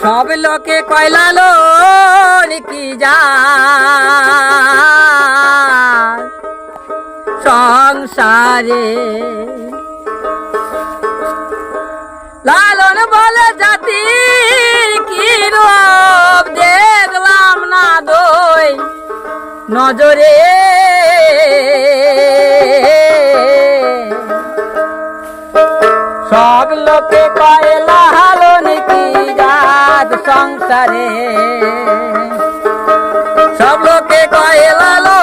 সব লোকে কয়লালো কি যা সংসারে লালন বলে জাতি কি রব দেখলাম না দই নজরে। সব লোকে কয়লা হালো নাকি জাত সংসারে। সব লোকে কয়লা লো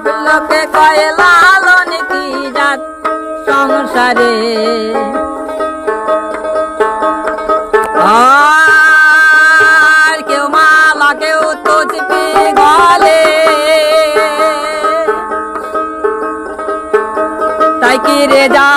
সব লোকে কয়ে লালন কি জাত সংসারে? আর কেউ মালা, কেউ তুচপি গলে। তাই কি রে যা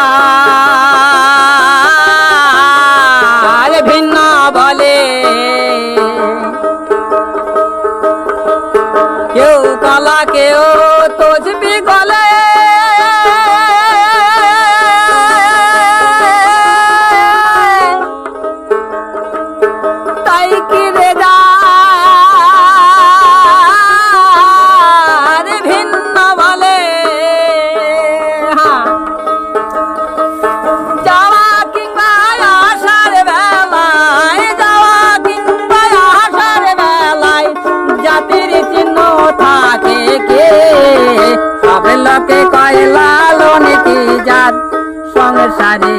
সংসারে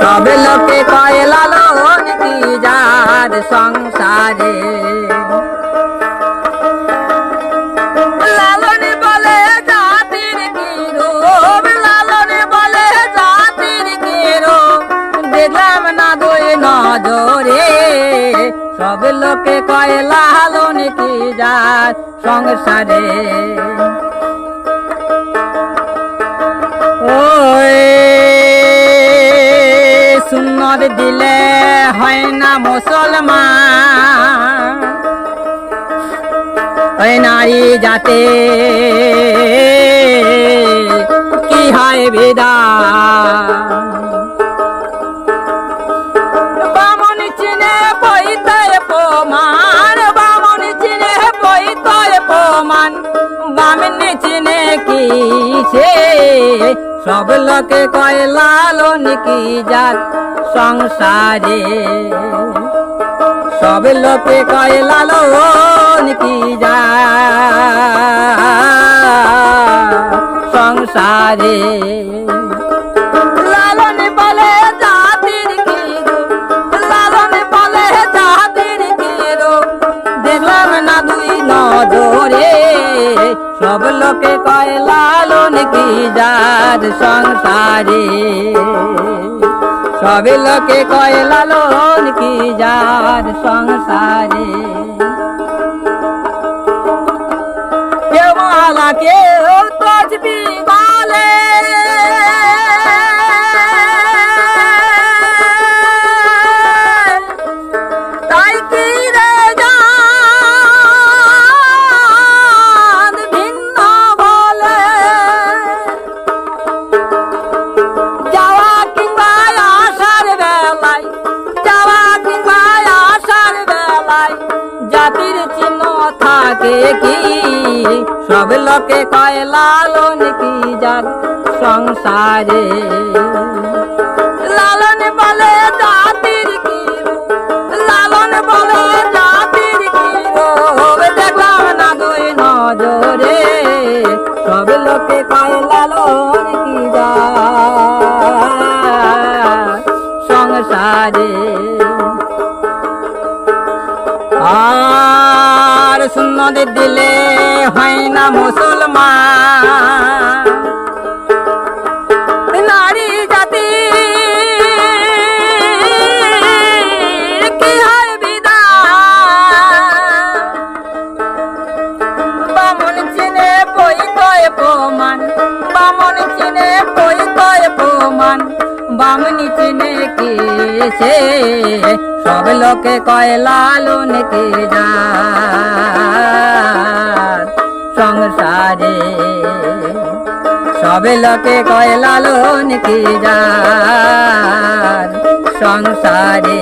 সব লোকে কয়, লালন কি জাত সংসারে? নজরে। সব লোকে কয়, লালন কি জাত সংসারে? সুন্নত দিলে হয় না মুসলমান। নারী যাতে কি হয় বিদা বামন চিনে কি সব লোকে কয় লালন কি যাক সংসারে? সব লোকে কয় লালন কি যা সংসারে? সব লোকে কয়, লালন কি যার সংসারে? সব লোকে কয়, লালন কি যার সংসারে? কেউ আলা কেউ তসবি জাতির চিহ্ন থাকে কি? সব লোকে কয়, লালন কি যার সংসারে? লালন বলে জাতির কি লালন বলে জাতির কি দেখলাম না দুই নজরে। সব লোকে কয়, লালন সুন্নত দিলে হয় না মুসলমান। নারী জাতি, কি হয় বিদা বামন চিনে বই তয় প্রমাণ, বামন চিনে বই তয় প্রমাণ, বামনি চিনে কি সে সব লোকে কয় লালন কে যা সংসারে সব লোকে কয় লালন কে যা সংসারে